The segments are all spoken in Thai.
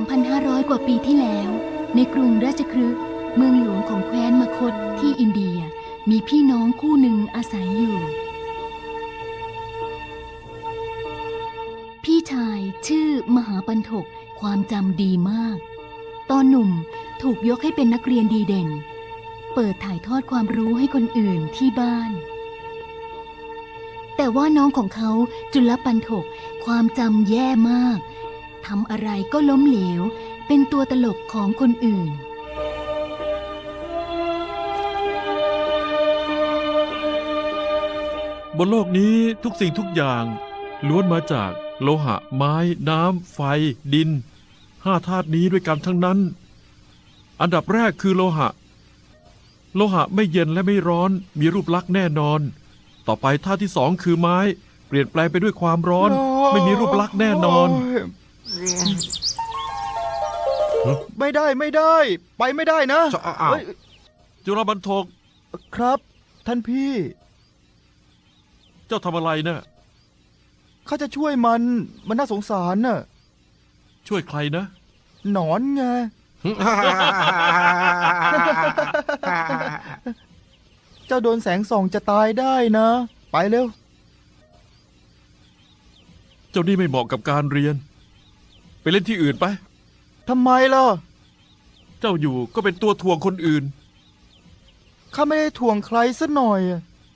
2,500 กว่าปีที่แล้ว ในกรุงราชคฤห์เมืองหลวงของแคว้นมคธที่อินเดียมีพี่น้องคู่หนึ่งอาศัยอยู่ พี่ชายชื่อมหาปันถกความจำดีมาก ตอนหนุ่มถูกยกให้เป็นนักเรียนดีเด่น เปิดถ่ายทอดความรู้ให้คนอื่นที่บ้าน แต่ว่าน้องของเขาจุลปันถกความจำแย่มาก ทำอะไรก็ล้มเหลว เป็นตัวตลกของคนอื่น บนโลกนี้ทุกสิ่งทุกอย่างล้วนมาจากโลหะ ไม้ น้ำ ไฟ ดิน ห้าธาตุนี้ด้วยกันทั้งนั้น อันดับแรกคือโลหะ โลหะไม่เย็นและไม่ร้อน มีรูปลักษณ์แน่นอน ต่อไปธาตุที่สองคือไม้ เปลี่ยนแปลงไปด้วยความร้อน ไม่มีรูปลักษณ์แน่นอน ไม่ได้ไม่ได้ ไปไม่ได้นะจะอ้าวเฮ้ยจุลบันทกครับ ท่านพี่ เจ้าทำอะไรนะ่ะข้าจะช่วยมันมันน่าสงสารน่ะช่วยใครนะหนอนไง เจ้าโดนแสงส่องจะตายได้นะ ไปเร็ว เจ้านี่ไม่เหมาะกับการเรียน ไปเล่นที่อื่นไป ทำไมล่ะ เจ้าอยู่ก็เป็นตัวถ่วงคนอื่น ข้าไม่ได้ถ่วงใครสักหน่อย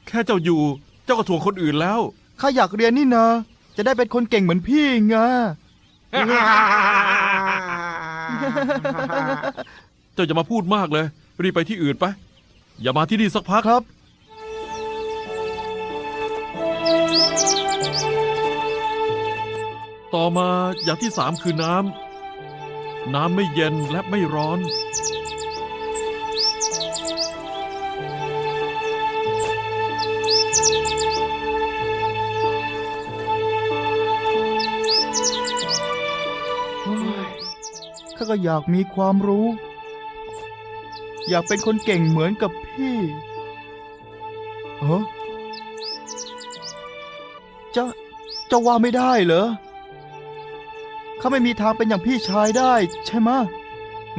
แค่เจ้าอยู่ เจ้าก็ถ่วงคนอื่นแล้ว ข้าอยากเรียนนี่นะ จะได้เป็นคนเก่งเหมือนพี่ไง เจ้าอย่ามาพูดมากเลย รีบไปที่อื่นไป อย่ามาที่นี่สักพัก ครับ ต่อมาอย่างที่สามคือน้ำ น้ำไม่เย็นและไม่ร้อน ข้าก็อยากมีความรู้ อยากเป็นคนเก่งเหมือนกับพี่เออจะจะว่าไม่ได้เหรอ ข้าไม่มีทางเป็นอย่างพี่ชายได้ ใช่ไหมะ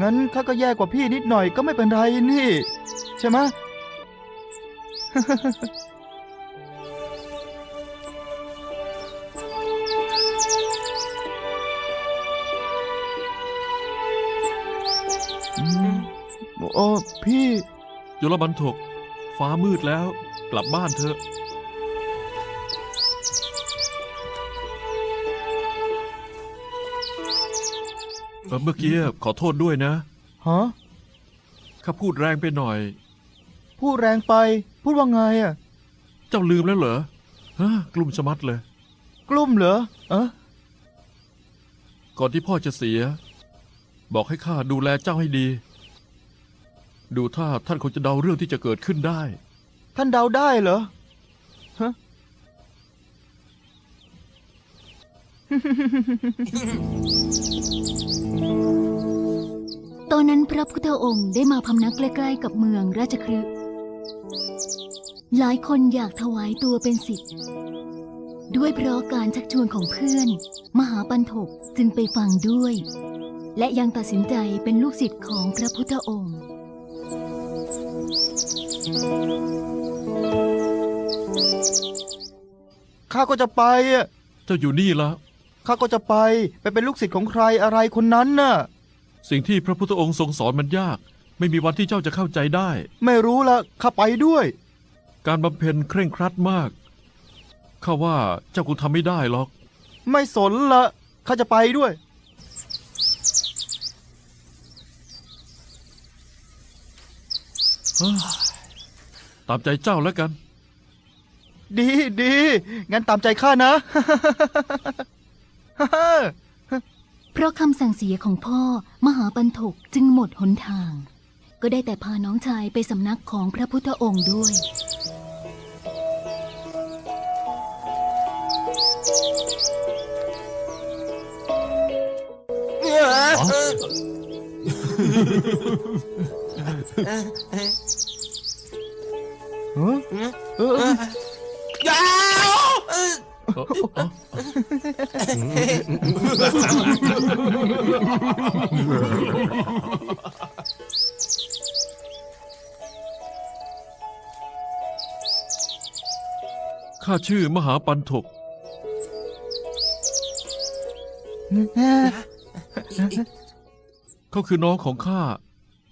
งั้นข้าก็แย่กว่าพี่นิดหน่อยก็ไม่เป็นไรนี่ ใช่ไหมะ อืมโอ้พี่จุลบันทก ฟ้ามืดแล้ว กลับบ้านเถอะ เอ่อเมื่อกี้ขอโทษด้วยนะ ฮะข้าพูดแรงไปหน่อย พูดแรงไป พูดว่าไงอะ เจ้าลืมแล้วเหรอฮะกลุ่มชะมัดเลย กลุ้มเหรอเอะก่อนที่พ่อจะเสีย บอกให้ข้าดูแลเจ้าให้ดี ดูท่าท่านคงจะเดาเรื่องที่จะเกิดขึ้นได้ ท่านเดาได้เหรอฮะ ตอนนั้นพระพุทธองค์ได้มาพำนักใกล้ ๆ กับเมืองราชคฤห์หลายคนอยากถวายตัวเป็นศิษย์ด้วยเพราะการชักชวนของเพื่อน มหาปันถกจึงไปฟังด้วย และยังตัดสินใจเป็นลูกศิษย์ของพระพุทธองค์ ข้าก็จะไปอะเจ้าอยู่นี่ละ ข้าก็จะไปไปเป็นลูกศิษย์ของใครอะไรคนนั้นน่ะ สิ่งที่พระพุทธองค์ทรงสอนมันยาก ไม่มีวันที่เจ้าจะเข้าใจได้ ไม่รู้ละข้าไปด้วย การบำเพ็ญเคร่งครัดมากข้าว่าเจ้าคงทำไม่ได้หรอก ไม่สนละข้าจะไปด้วยเฮ้ยตามใจเจ้าแล้วกัน ดีดีงั้นตามใจข้านะ เพราะคำสั่งเสียของพ่อมหาปันถกจึงหมดหนทาง ก็ได้แต่พาน้องชายไปสำนักของพระพุทธองค์ด้วย เออ ข้าชื่อมหาปันถก เขาคือน้องของข้า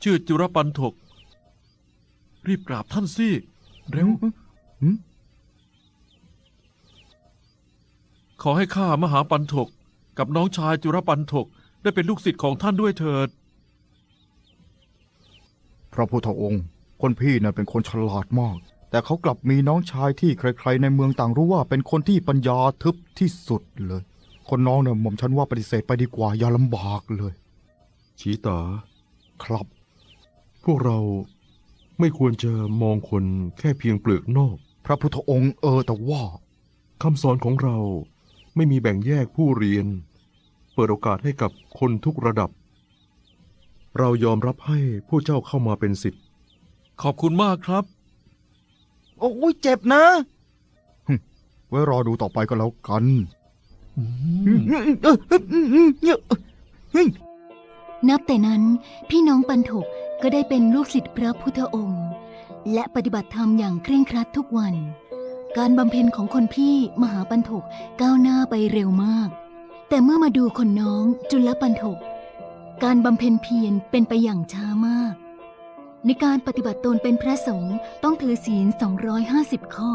ชื่อจุรปันถก รีบกราบท่านสิ เร็ว Hmm? ขอให้ข้ามหาปันถก กับน้องชายจุรปันถกได้เป็นลูกศิษย์ของท่านด้วยเถิด พระพุทธองค์ คนพี่น่ะเป็นคนฉลาดมาก แต่เขากลับมีน้องชายที่ใคร ๆ ในเมืองต่างรู้ว่าเป็นคนที่ปัญญาทึบที่สุดเลย คนน้องเนี่ยหม่อมฉันว่าปฏิเสธไปดีกว่าอย่าลำบากเลย ชีตา ครับ พวกเราไม่ควรจะมองคนแค่เพียงเปลือกนอก พระพุทธองค์เออแต่ว่า คำสอนของเรา ไม่มีแบ่งแยกผู้เรียน เปิดโอกาสให้กับคนทุกระดับ เรายอมรับให้ผู้เจ้าเข้ามาเป็นสิทธิ์ ขอบคุณมากครับ โอ้ยเจ็บนะหึไว้รอดูต่อไปก็แล้วกัน นับแต่นั้นพี่น้องปันถกก็ได้เป็นลูกศิษย์พระพุทธองค์ และปฏิบัติธรรมอย่างเคร่งครัดทุกวัน การบำเพ็ญของคนพี่มหาปันถกก้าวหน้าไปเร็วมาก แต่เมื่อมาดูคนน้องจุลปันถก การบำเพ็ญเพียรเป็นไปอย่างช้ามาก ในการปฏิบัติตนเป็นพระสงฆ์ต้องถือศีล 250 ข้อ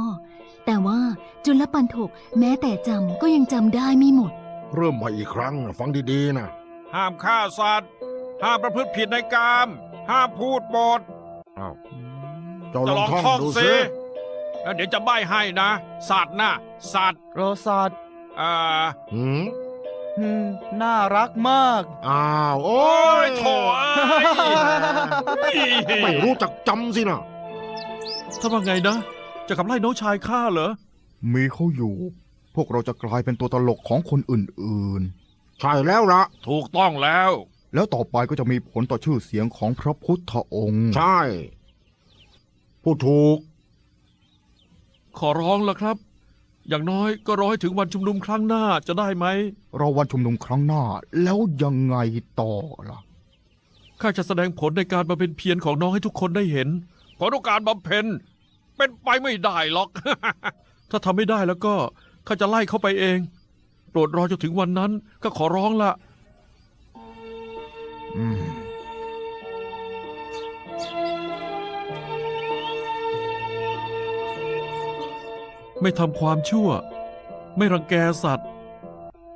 แต่ว่าจุลปันถกแม้แต่จำก็ยังจำได้ไม่หมด เริ่มใหม่อีกครั้งนะฟังดีๆนะ ห้ามฆ่าสัตว์ ห้ามประพฤติผิดในกาม ห้ามพูดบทอ้าวเจ้าจะลลอองงท่องท่องดูสิสิ แล้วเดี๋ยวจะใบ้ให้นะสัตว์นะสัตว์โรซาดอ่าหืมอืมน่ารักมาก อ้าว โอ้โอ้ยยโถเอ้ยไม่รู้จักจำสินะถ้าว่าไงนะ จะขับไล่น้องชายข้าเหรอ มีเขาอยู่ พวกเราจะกลายเป็นตัวตลกของคนอื่นใช่แล้วละถูกต้องแล้ว ๆ แล้วต่อไปก็จะมีผลต่อชื่อเสียงของพระพุทธองค์ ใช่พูดถูก ขอร้องละครับ อย่างน้อยก็รอให้ถึงวันชุมนุมครั้งหน้าจะได้ไหม รอวันชุมนุมครั้งหน้า แล้วยังไงต่อล่ะ ข้าจะแสดงผลในการบำเพ็ญเพียรของน้องให้ทุกคนได้เห็น ผลของการบำเพ็ญเป็นไปไม่ได้หรอก ถ้าทำไม่ได้แล้วก็ข้าจะไล่เขาไปเอง โปรดรอจนถึงวันนั้นก็ขอร้องละ อืม ไม่ทำความชั่ว ไม่รังแกสัตว์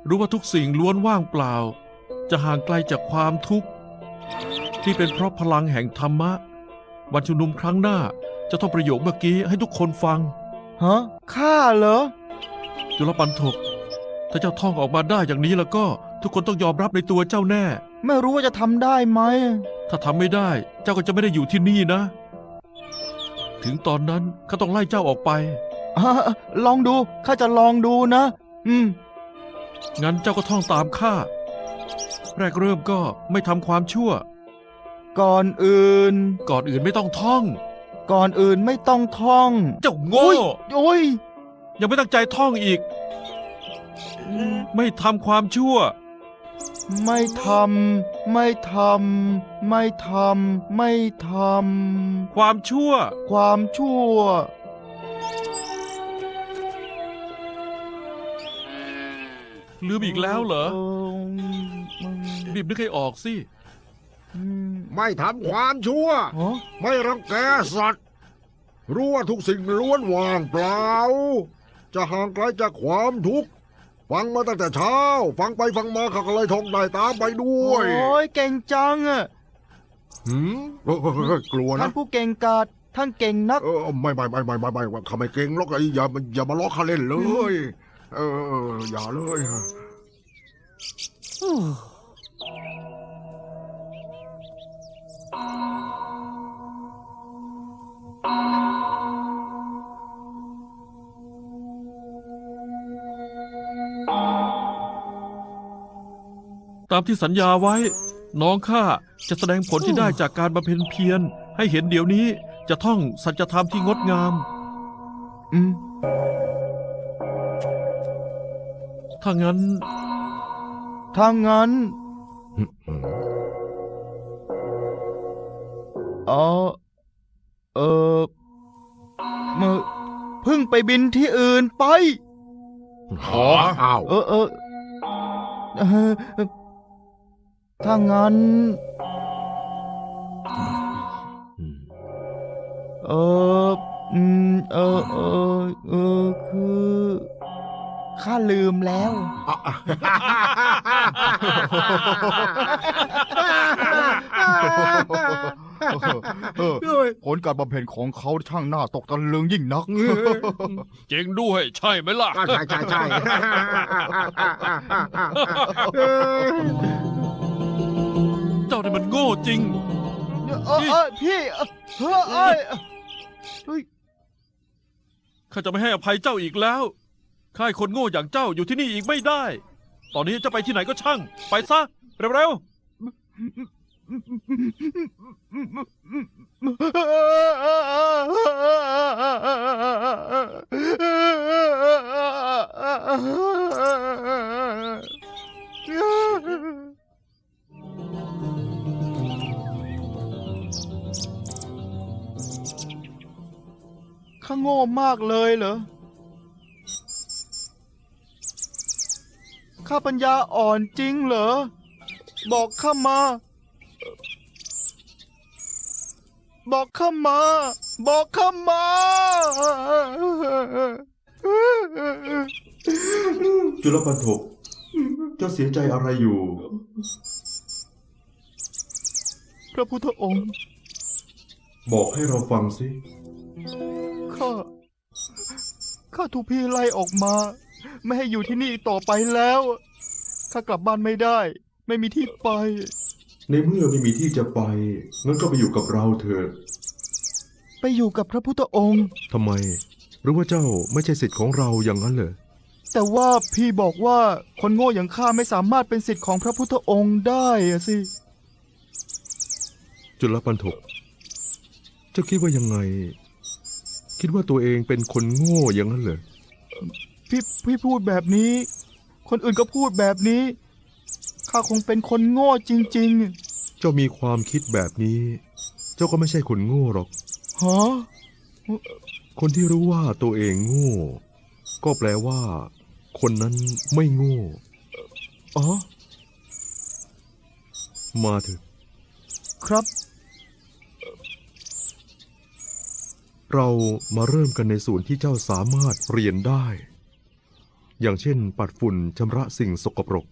รู้ว่าทุกสิ่งล้วนว่างเปล่า จะห่างไกลจากความทุกข์ ที่เป็นเพราะพลังแห่งธรรมะ วันชุมนุมครั้งหน้าจะท่องประโยคเมื่อกี้ให้ทุกคนฟัง ฮะ ข้าเหรอ จุลปันถก ถ้าเจ้าท่องออกมาได้อย่างนี้แล้วก็ทุกคนต้องยอมรับในตัวเจ้าแน่ ไม่รู้ว่าจะทำได้ไหม ถ้าทำไม่ได้ เจ้าก็จะไม่ได้อยู่ที่นี่นะ ถึงตอนนั้นข้าต้องไล่เจ้าออกไป อะลองดู ข้าจะลองดูนะ อืม งั้นเจ้าก็ท่องตามข้า แรกเริ่มก็ไม่ทำความชั่ว ก่อนอื่น ก่อนอื่นไม่ต้องท่อง ก่อนอื่นไม่ต้องท่องเจ้าโง่ ยโอ้ย ยังไม่ตั้งใจท่องอีก ไม่ทำความชั่ว ไม่ทำ ไม่ทำ ไม่ทำ ไม่ทความชั่วำ ความชั่ว ลืมอีกแล้วเหรอรีบนึกให้ออกสิไม่ทำความชั่วฮะไม่รังแกสัตว์ รู้ว่าทุกสิ่งล้วนว่างเปล่า จะห่างไกลจากความทุกข์ ฟังมาตั้งแต่เช้า ฟังไปฟังมาข้าก็เลยท่องได้ตามไปด้วย โอ้ยเก่งจังอะหืมเฮ้ยเฮ้ยเฮ้ยกลัวท่านะนผู้เก่งกาจท่านเก่งนัก เออไม่ไม่ไม่ไม่ไม่ไม่ไม่ข้าไม่เก่งหรอกไอ้อย่าอย่ามาล้อข้าเล่นเลย เออเออ อย่าเลยตามที่สัญญาไว้ น้องข้าจะแสดงผลที่ได้จากการบำเพ็ญเพียร ให้เห็นเดี๋ยวนี้จะท่องสัจธรรมที่งดงาม อืม ถ้างั้น ถ้างั้น เออเออมือเพึ่งไปบินที่อื่นไปอ๋ออ้าวเออเออเออเออถ้างั้นอืมเออ อืม เออ เออ เออ คือ ข้าลืมแล้ว ผลการบำเพ็ญของเขาช่างหน่าตกตะลึงยิ่งนัก เจริงด้วยใช่ไหมล่ะ ใช่ใช่ใช่เจ้านี่มันโง่จริง เออเออพี่เออเออเอยเฮ้ย ข้าจะไม่ให้อภัยเจ้าอีกแล้ว ข้าให้คนโง่อย่างเจ้าอยู่ที่นี่อีกไม่ได้ ตอนนี้จะไปที่ไหนก็ช่าง ไปซะ เร็วๆข้าโง่มากเลยเหรอ ข้าปัญญาอ่อนจริงเหรอ บอกข้ามา บอกข้ามา บอกข้ามา จุลปันถกเจ้าเสียใจอะไรอยู่ พระพุทธองค์ บอกให้เราฟังสิ ข้า ข้าถูกพี่ไล่ออกมา ไม่ให้อยู่ที่นี่ต่อไปแล้วข้ากลับบ้านไม่ได้ ไม่มีที่ไป ในเมื่อไม่มีที่จะไปงั้นก็ไปอยู่กับเราเถิดไปอยู่กับพระพุทธองค์ ทำไม หรือว่าเจ้าไม่ใช่สิทธิ์ของเราอย่างนั้นเหรอแต่ว่าพี่บอกว่าคนโง่อย่างข้าไม่สามารถเป็นสิทธิ์ของพระพุทธองค์ได้อะสิ จุลปันถกเจ้าคิดว่ายังไง คิดว่าตัวเองเป็นคนโง่อย่างนั้นเหรอ พี่พี่พูดแบบนี้ คนอื่นก็พูดแบบนี้ ข้าคงเป็นคนโง่จริง เจ้ามีความคิดแบบนี้ เจ้าก็ไม่ใช่คนโง่หรอก ๆฮะคนที่รู้ว่าตัวเองโง่ ก็แปลว่า คนนั้นไม่โง่ อ๋อ มาเถอะ ครับ เรามาเริ่มกันในส่วนที่เจ้าสามารถเรียนได้ อย่างเช่น ปัดฝุ่นชำระสิ่งสกปรก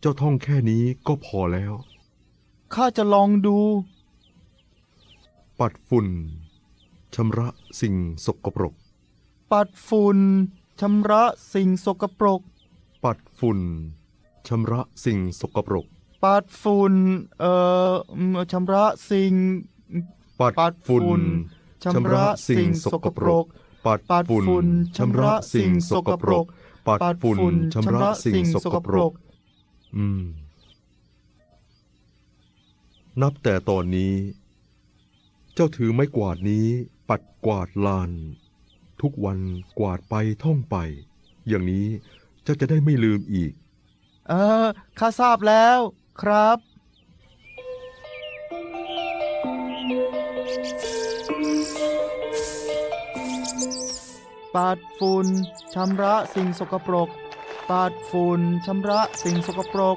เจ้าท่องแค่นี้ก็พอแล้ว ข้าจะลองดู ปัดฝุ่นชำระสิ่งสกปรก ปัดฝุ่นชำระสิ่งสกปรก ปัดฝุ่นชำระสิ่งสกปรก ปัดฝุ่นเอ่ออืมชำระสิ่ง ปัดปัดฝุ่ฝุ่นนชำระสิ่งสกปรก ปัดปัดฝุ่นชำระสิ่งสกปรก ปัดปัดฝุ่นฝุ่นชำระสิ่งสกปรก อืม นับแต่ตอนนี้ เจ้าถือไม้กวาดนี้ ปัดกวาดลาน ทุกวันกวาดไปท่องไป อย่างนี้เจ้าจะได้ไม่ลืมอีก เออข้าทราบแล้วครับ ปัดฝุ่นชำระสิ่งสกปรก ปัดฝุ่นชำระสิ่งสกปรก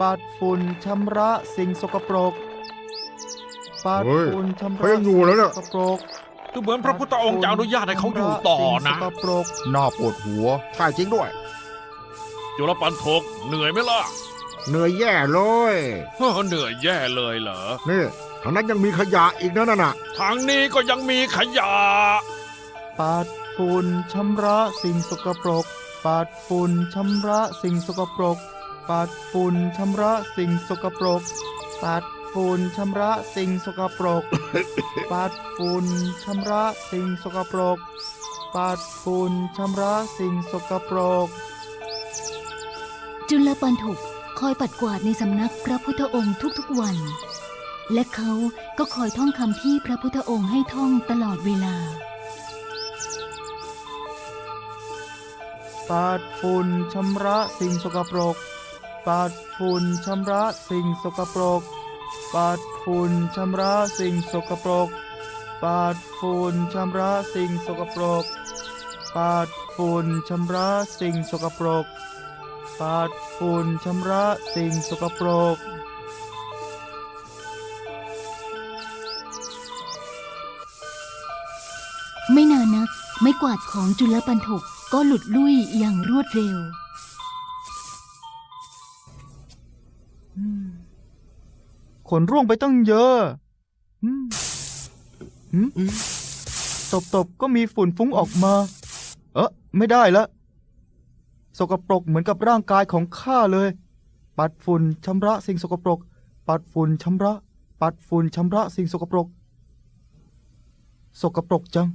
ปัดฝุ่นชำระสิ่งสกปรก ปัดเฮ้ยฝุ่นชำเขาระยังอยู่แล้วเนี่ยสิ่งสกปรกดูเหมือนพระพุทธองค์จะอนุญาตให้เขาอยู่ต่อนะสิ่งสกปรกน่าปวดหัวใช่จริงด้วยจุลปันถกเหนื่อยไหมล่ะ เหนื่อยแย่เลยเฮ้อเหนื่อยแย่เลยเหรอ นี่ทางนั้นยังมีขยะอีกนะนั่นน่ะ ทางนี้ก็ยังมีขยะ ปัด ฝุ่นชำระสิ่งสกปรก ปัดฝุ่นชำระสิ่งสกปรก ปัดฝุ่นชำระสิ่งสกปรก ปัดฝุ่นชำระสิ่งสกปรก ปัดฝุ่นชำระสิ่งสกปรก ปัดฝุ่นชำระสิ่งสกปรก จุลปันถุกคอยปัดกวาดในสำนักพระพุทธองค์ทุกๆวัน และเขาก็คอยท่องคำที่พระพุทธองค์ให้ท่องตลอดเวลา ปัดฝุ่นชำระสิ่งสกปรก ปัดฝุ่นชำระสิ่งสกปรก ปัดฝุ่นชำระสิ่งสกปรก ปัดฝุ่นชำระสิ่งสกปรก ปัดฝุ่นชำระสิ่งสกปรก ปัดฝุ่นชำระสิ่งสกปรกไม่นานนัก ไม่กวาดของจุลปันถก ก็หลุดลุ่ยอย่างรวดเร็ว ขนร่วงไปตั้งเยอะอืมหืมตบตบๆ ก็มีฝุ่นฟุ้งออกมา เออไม่ได้ละ สกปรกเหมือนกับร่างกายของข้าเลย ปัดฝุ่นชำระสิ่งสกปรก ปัดฝุ่นชำระ ปัดฝุ่นชำระสิ่งสกปรก สกปรกจัง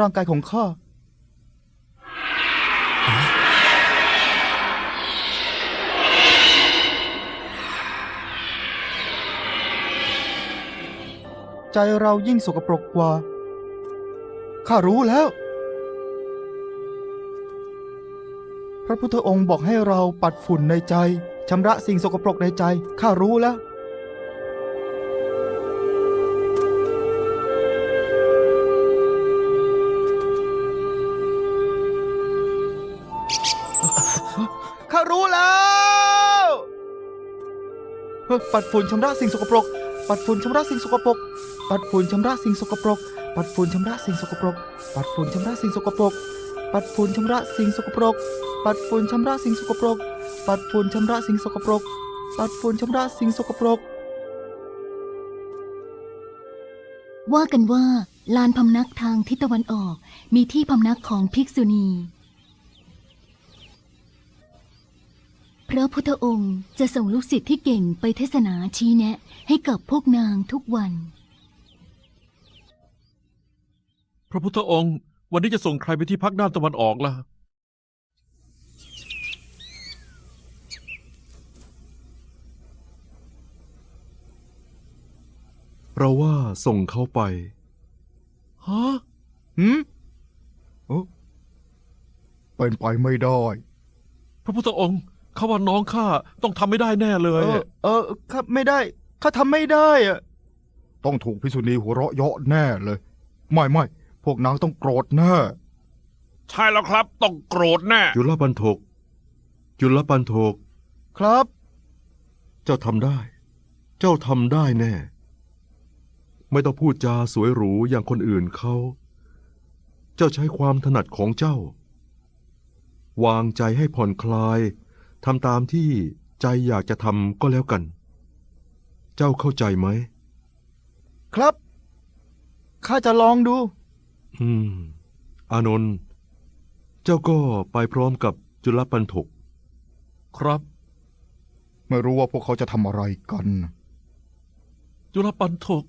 ร่างกายของข้า ใจเรายิ่งสกปรกกว่า ข้ารู้แล้ว พระพุทธองค์บอกให้เราปัดฝุ่นในใจชำระสิ่งสกปรกในใจ ข้ารู้แล้ว ข้ารู้แล้ว ปัดฝุ่นชำระสิ่งสกปรก ปัดฝุ่นชำระสิ่งสกปรก ปัดฝุ่นชำระสิ่งสกปรก ปัดฝุ่นชำระสิ่งสกปรก ปัดฝุ่นชำระสิ่งสกปรก ปัดฝุ่นชำระสิ่งสกปรก ปัดฝุ่นชำระสิ่งสกปรก ปัดฝุ่นชำระสิ่งสกปรก ปัดฝุ่นชำระสิ่งสกปรก ว่ากันว่าลานพำนักทางทิศตะวันออก มีที่พำนักของภิกษุณี พระพุทธองค์จะส่งลูกศิษย์ที่เก่งไปเทศนาชี้แนะให้กับพวกนางทุกวัน พระพุทธองค์ วันนี้จะส่งใครไปที่พักด้านตะวันออกล่ะ เราว่าส่งเขาไป ฮะ หืมเป็นไปไม่ได้ พระพุทธองค์เขาว่าน้องข้าต้องทำไม่ได้แน่เลเอย อเออข้าไม่ได้ข้าทำไม่ได้อะต้องถูกพิษุณีหัวเราะเยาะแน่เลย ไม่ไม่ พวกนางต้องโกรธแน่ใช่แล้วครับ ต้องโกรธแน่ จุลปันทกจุลปันทกครับ เจ้าทำได้ เจ้าทำได้แน่ ไม่ต้องพูดจาสวยหรูอย่างคนอื่นเขา เจ้าใช้ความถนัดของเจ้า วางใจให้ผ่อนคลายทำตามที่ใจอยากจะทำก็แล้วกัน เจ้าเข้าใจไหม ครับ ข้าจะลองดู อืม อานนท์เจ้าก็ไปพร้อมกับจุลปันทกครับ ไม่รู้ว่าพวกเขาจะทำอะไรกัน จุลปันถก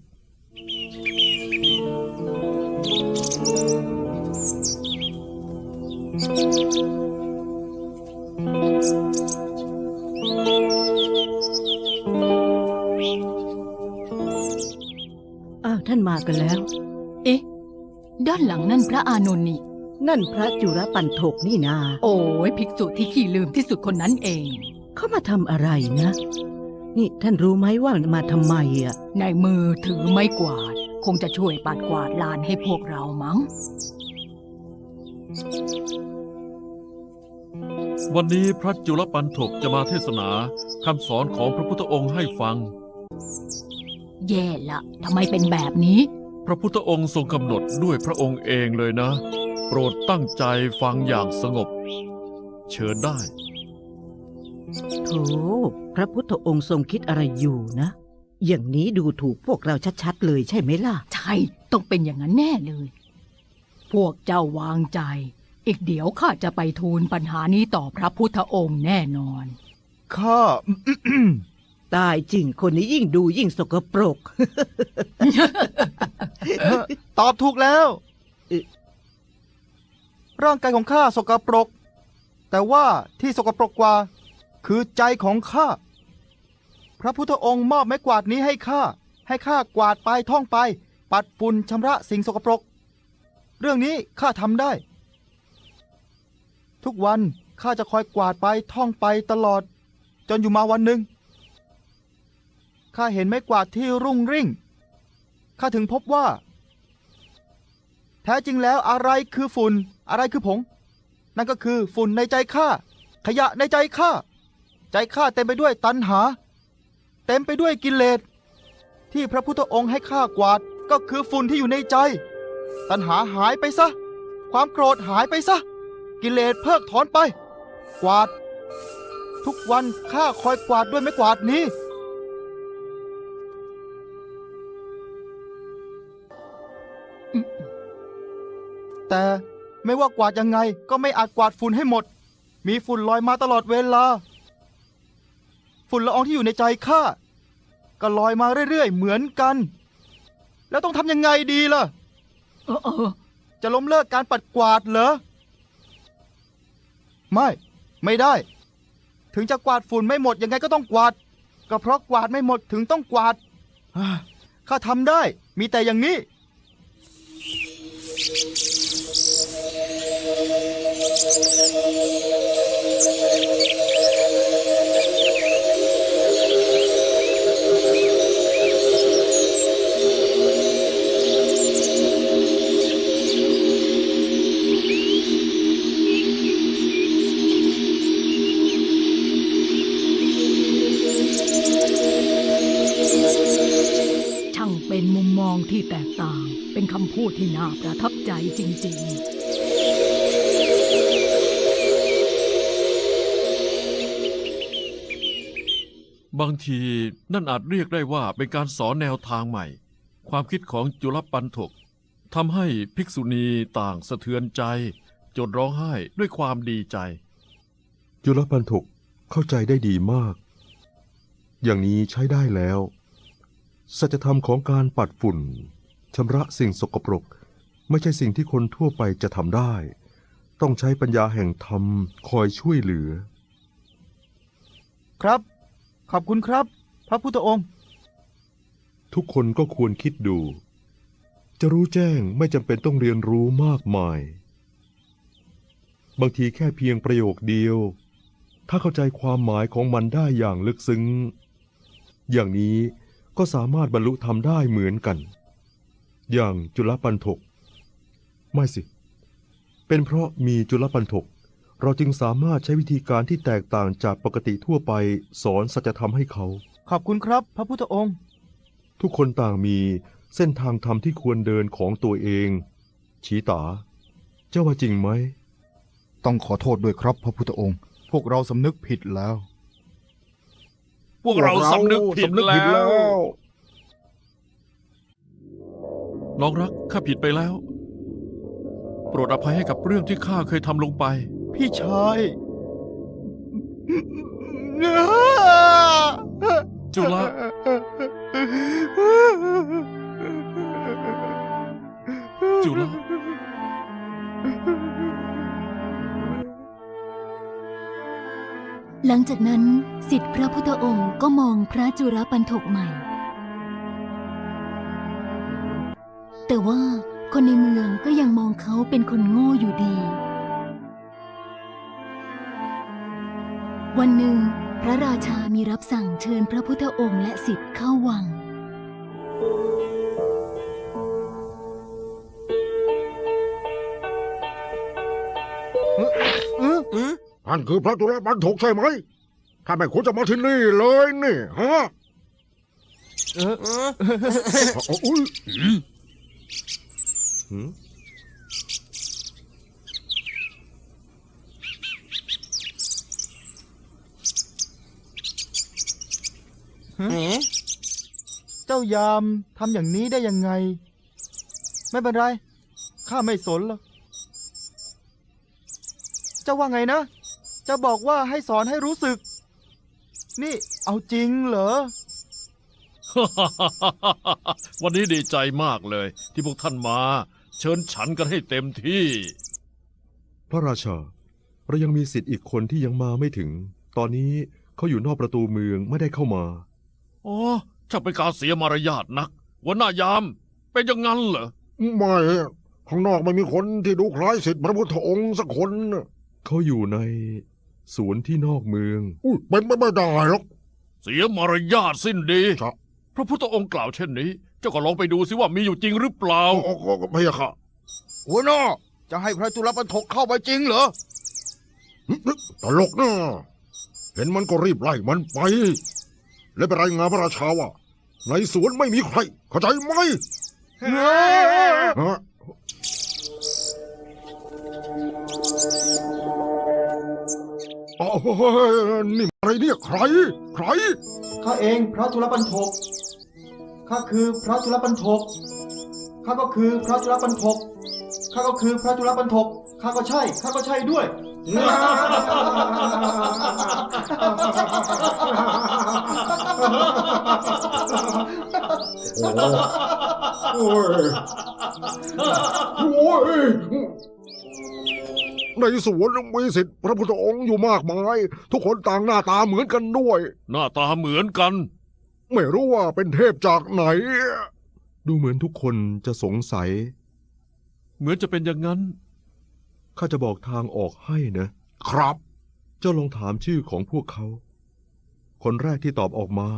อ้าวท่านมากันแล้ว เอ๊ะ ด้านหลังนั่นพระอานนท์นี่ นั่นพระจุลปันถกนี่นา โอ้ยภิกษุที่ขี้ลืมที่สุดคนนั้นเอง เขามาทำอะไรนะ นี่ท่านรู้ไหมว่ามาทำไมอะ ในมือถือไม้กวาด คงจะช่วยปัดกวาดลานให้พวกเรามั้ง วันนี้พระจุลปันถกจะมาเทศนาคำสอนของพระพุทธองค์ให้ฟัง แย่ละทำไมเป็นแบบนี้ พระพุทธองค์ทรงกำหนดด้วยพระองค์เองเลยนะ โปรดตั้งใจฟังอย่างสงบ เชิญได้โธ่พระพุทธองค์ทรงคิดอะไรอยู่นะ อย่างนี้ดูถูกพวกเราชัดๆเลยใช่ไหมล่ะ ใช่ ต้องเป็นอย่างนั้นแน่เลย พวกเจ้าวางใจ อีกเดี๋ยวข้าจะไปทูลปัญหานี้ต่อพระพุทธองค์แน่นอน ข้า ตายจริงคนนี้ยิ่งดูยิ่งสกปรก ตอบถูกแล้ว ร่างกายของข้าสกปรก แต่ว่าที่สกปรกกว่า คือใจของข้า พระพุทธองค์มอบไม้กวาดนี้ให้ข้า ให้ข้ากวาดไปท่องไป ปัดฝุ่นชำระสิ่งสกปรก เรื่องนี้ข้าทำได้ ทุกวันข้าจะคอยกวาดไปท่องไปตลอด จนอยู่มาวันหนึ่ง ข้าเห็นไม้กวาดที่รุ่งริ่ง ข้าถึงพบว่า แท้จริงแล้วอะไรคือฝุ่น อะไรคือผง นั่นก็คือฝุ่นในใจข้า ขยะในใจข้า ใจข้าเต็มไปด้วยตัณหา เต็มไปด้วยกิเลส ที่พระพุทธองค์ให้ข้ากวาดก็คือฝุ่นที่อยู่ในใจ ตัณหาหายไปซะ ความโกรธหายไปซะ กิเลสเพิกถอนไป กวาด ทุกวันข้าคอยกวาดด้วยไม้กวาดนี้ แต่ไม่ว่ากวาดยังไงก็ไม่อาจกวาดฝุ่นให้หมด มีฝุ่นลอยมาตลอดเวลา ฝุ่นละอองที่อยู่ในใจข้าก็ลอยมาเรื่อยๆ เหมือนกัน แล้วต้องทำยังไงดีล่ะ เออเออจะล้มเลิกการปัดกวาดเหรอ ไม่ ไม่ได้ ถึงจะกวาดฝุ่นไม่หมดยังไงก็ต้องกวาด ก็เพราะกวาดไม่หมดถึงต้องกวาดอ่าข้าทำได้ มีแต่อย่างนี้ ช่างเป็นมุมมองที่แตกต่าง เป็นคำพูดที่น่าประทับใจจริง ๆ บางทีนั่นอาจเรียกได้ว่าเป็นการสอนแนวทางใหม่ ความคิดของจุลปันถกทำให้ภิกษุณีต่างสะเทือนใจ จนร้องไห้ด้วยความดีใจ จุลปันถกเข้าใจได้ดีมาก อย่างนี้ใช้ได้แล้ว สัจธรรมของการปัดฝุ่นชำระสิ่งสกปรก ไม่ใช่สิ่งที่คนทั่วไปจะทำได้ ต้องใช้ปัญญาแห่งธรรมคอยช่วยเหลือ ครับ ขอบคุณครับ พระพุทธองค์ ทุกคนก็ควรคิดดู จะรู้แจ้งไม่จำเป็นต้องเรียนรู้มากมาย บางทีแค่เพียงประโยคเดียว ถ้าเข้าใจความหมายของมันได้อย่างลึกซึ้ง อย่างนี้ก็สามารถบรรลุธรรมได้เหมือนกัน อย่างจุลปันถก ไม่สิ เป็นเพราะมีจุลปันถก เราจึงสามารถใช้วิธีการที่แตกต่างจากปกติทั่วไป สอนสัจธรรมให้เขา ขอบคุณครับ พระพุทธองค์ ทุกคนต่างมีเส้นทางธรรมที่ควรเดินของตัวเอง ชีตา เจ้าว่าจริงไหม ต้องขอโทษด้วยครับพระพุทธองค์ พวกเราสำนึกผิดแล้ว พวกเราสำนึกผิดสำนึกผิดแล้แล้ววน้องรักข้าผิดไปแล้ว โปรดอภัยให้กับเรื่องที่ข้าเคยทำลงไป พี่ชายจุลจุลหลังจากนั้นสิทธิพระพุทธองค์ก็มองพระจุรปันถกใหม่ แต่ว่าคนในเมืองก็ยังมองเขาเป็นคนโง่อยู่ดี วันหนึ่ง พระราชามีรับสั่งเชิญพระพุทธองค์และสิทธิ์เข้าวังท่านคือพระจุลปันถกใช่ไหมถ้าไม่ควรจะมาที่นี่เลยนี่ฮะเอออุ้ยหืม เจ้ายามทำอย่างนี้ได้ยังไง ไม่เป็นไร ข้าไม่สนหรอกเจ้าว่าไงนะเจ้าบอกว่าให้สอนให้รู้สึก นี่เอาจริงเหรอ วันนี้ดีใจมากเลย ที่พวกท่านมา เชิญฉันกันให้เต็มที่ พระราชา เรายังมีสิทธิ์อีกคนที่ยังมาไม่ถึง ตอนนี้เขาอยู่นอกประตูเมืองไม่ได้เข้ามา อ๋อช่างเป็นการเสียมารยาทนักหัวหน้ายาม เป็นอย่างนั้นเหรอ ไม่ข้างนอกไม่มีคนที่ดูคล้ายสิทธิพระพุทธองค์สักคนน่ะเขาอยู่ในสวนที่นอกเมือง อุ้ยเป็นไปไม่ได้หรอกเสียมารยาทสิ้นดี ครับ พระพุทธองค์กล่าวเช่นนี้ เจ้าก็ลองไปดูสิว่ามีอยู่จริงหรือเปล่าเอาเอาเอาพะยะค่ะหัวหน้าจะให้พระจุลปันถกเข้าไปจริงเหรอ ตลกนะเห็นมันก็รีบไล่มันไป และไปรายงานพระราชาว่าในสวนไม่มีใคร เข้าใจไหมฮะโอ้ยนี่อะไรเนี่ยใคร ใคร ข้าเองพระจุลปันทกข้าคือพระจุลปันทกข้าก็คือพระจุลปันทกข้าก็คือพระจุลปันทกข้าก็ใช่ ข้าก็ใช่ด้วย โอ้ยในสวนมีสิทธิ์พระพุทธองค์อยู่มากมาย ทุกคนต่างหน้าตาเหมือนกันด้วย หน้าตาเหมือนกัน ไม่รู้ว่าเป็นเทพจากไหน ดูเหมือนทุกคนจะสงสัย เหมือนจะเป็นอย่างนั้น ข้าจะบอกทางออกให้นะ ครับ เจ้าลองถามชื่อของพวกเขา คนแรกที่ตอบออกมา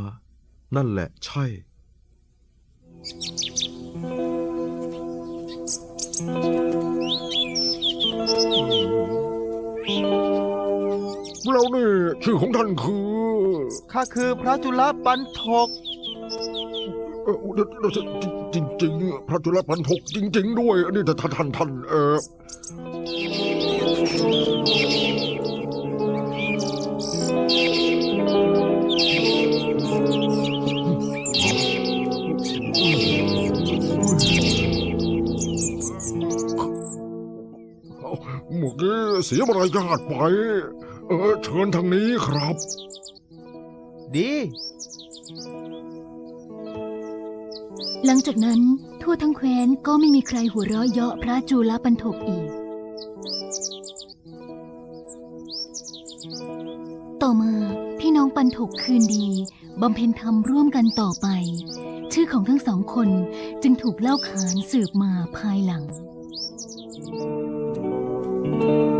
นั่นแหละใช่ แล้วนี่ชื่อของท่านคือ ข้าคือพระจุลปันทกเอ่อเดี๋ยวเดี๋ยว จริง ๆ พระจุลปันทกจริง ๆ ด้วยนี่แต่ท่านท่านท่านเออเมื่อกี้เสียมารยาทไป เออเชิญทางนี้ครับ ดี หลังจากนั้นทั่วทั้งแคว้นก็ไม่มีใครหัวเราะเยาะพระจุลปันถกอีก ต่อมาพี่น้องปันถกคืนดีบำเพ็ญธรรมร่วมกันต่อไป ชื่อของทั้งสองคนจึงถูกเล่าขานสืบมาภายหลัง thank you